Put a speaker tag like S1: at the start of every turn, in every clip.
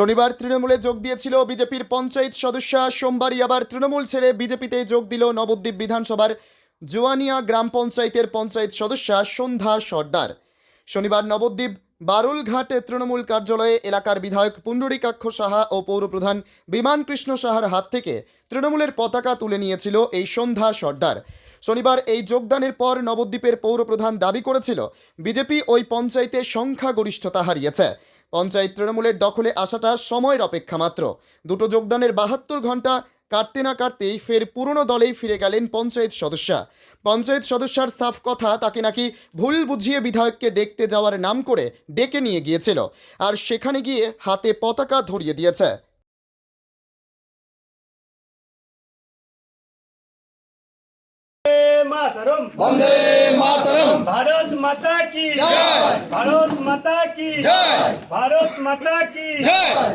S1: শনিবার তৃণমূলে যোগ দিয়েছিল বিজেপির পঞ্চায়েত সদস্যা, সোমবারই আবার তৃণমূল ছেড়ে বিজেপিতে যোগ দিল নবদ্বীপ বিধানসভার জোয়ানিয়া গ্রাম পঞ্চায়েতের পঞ্চায়েত সদস্যা, সন্ধ্যা সর্দার। শনিবার নবদ্বীপ বারুলঘাটে তৃণমূল কার্যালয়ে এলাকার বিধায়ক পুণ্ডরীকাক্ষ সাহা ও পৌরপ্রধান বিমান কৃষ্ণ সাহার হাত থেকে তৃণমূলের পতাকা তুলে নিয়েছিল এই সন্ধ্যা সর্দার। শনিবার এই যোগদানের পর নবদ্বীপের পৌরপ্রধান দাবি করেছিল, বিজেপি ওই পঞ্চায়েতে সংখ্যাগরিষ্ঠতা হারিয়েছে। পঞ্চায়েত তৃণমূলের দখলে আসাটা সময়ের অপেক্ষা মাত্র। দুটো যোগদানের বাহাত্তর ঘণ্টা কাটতে না কাটতেই ফের পুরনো দলেই ফিরে গেলেন পঞ্চায়েত সদস্যা। পঞ্চায়েত সদস্যার সাফ কথা তাকে নাকি ভুল বুঝিয়ে বিধায়ককে দেখতে যাওয়ার নাম করে ডেকে নিয়ে গিয়েছিল আর সেখানে গিয়ে হাতে পতাকা ধরিয়ে দিয়েছে।
S2: ভারত মাতা কি ভারত কি?
S3: জয়!
S2: ভারত মাতা কি?
S3: জয়।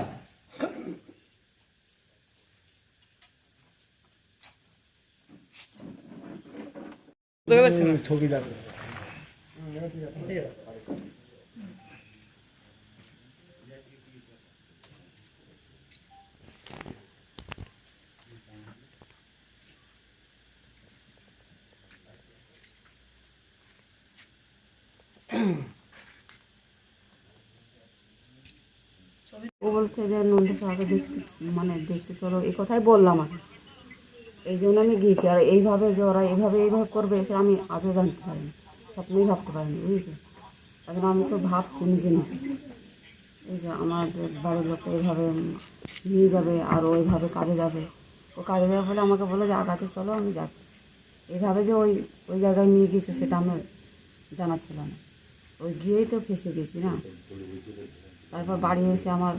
S2: ছবি দেখো।
S4: ও বলছে যে, নন্দ সাহাকে দেখতে মানে দেখতে চলো। এই কথাই বললাম আমি এই জন্য আমি গিয়েছি। আর এইভাবে যে ওরা এইভাবে এইভাবে করবে, সে আমি আজও জানতে পারিনি। স্বপ্নেই ভাবতে পারিনি, বুঝেছি? এখন আমি তো ভাবছি নিজে নিজে। এই যে আমার বাড়ির লোকটা এইভাবে নিয়ে যাবে আর ওইভাবে কাজে যাবে। ও কাজে যাবে বলে আমাকে বলে যে, আগাতে চলো, আমি যাচ্ছি। এইভাবে যে ওই ওই জায়গায় নিয়ে গিয়েছে, সেটা আমার জানা ছিল না। ওই গিয়েই তো ফেসে গেছি না? তারপর বাড়ি এসে আমার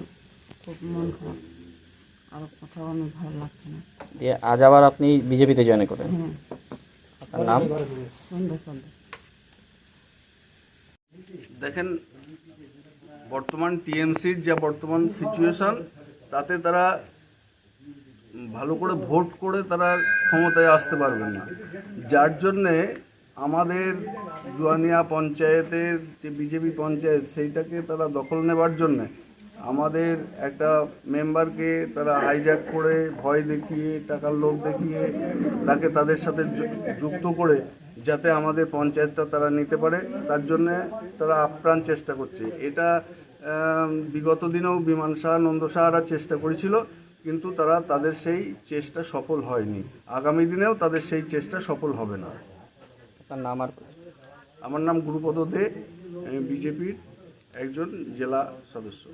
S4: খুব মন খারাপ। আর কোথাও আমি ভালো লাগছে না।
S5: দিয়ে আজ আবার আপনি বিজেপিতে জয়েন করেন
S4: হ্যাঁ।
S5: আপনার নাম?
S4: সন্ধ্যা সন্ধ্যা।
S6: দেখেন বর্তমান টিএমসির যা বর্তমান সিচুয়েশন তাতে তারা ভালো করে ভোট করে তারা ক্ষমতায় আসতে পারবেন না। যার জন্যে আমাদের জুয়ানিয়া পঞ্চায়েতের যে বিজেপি পঞ্চায়েত সেইটাকে তারা দখল নেবার জন্যে আমাদের একটা মেম্বারকে তারা হাইজ্যাক করে ভয় দেখিয়ে টাকার লোভ দেখিয়ে তাকে তাদের সাথে যুক্ত করে যাতে আমাদের পঞ্চায়েতটা তারা নিতে পারে তার জন্য তারা আপ্রাণ চেষ্টা করছে। এটা বিগত দিনেও বিমান শাহ নন্দ সাহারা চেষ্টা করেছিল কিন্তু তারা তাদের সেই চেষ্টা সফল হয়নি। আগামী দিনেও তাদের সেই চেষ্টা সফল হবে না।
S5: নাম আর
S6: আমার নাম গুরুপদ দে বিজেপির একজন জেলা সদস্য।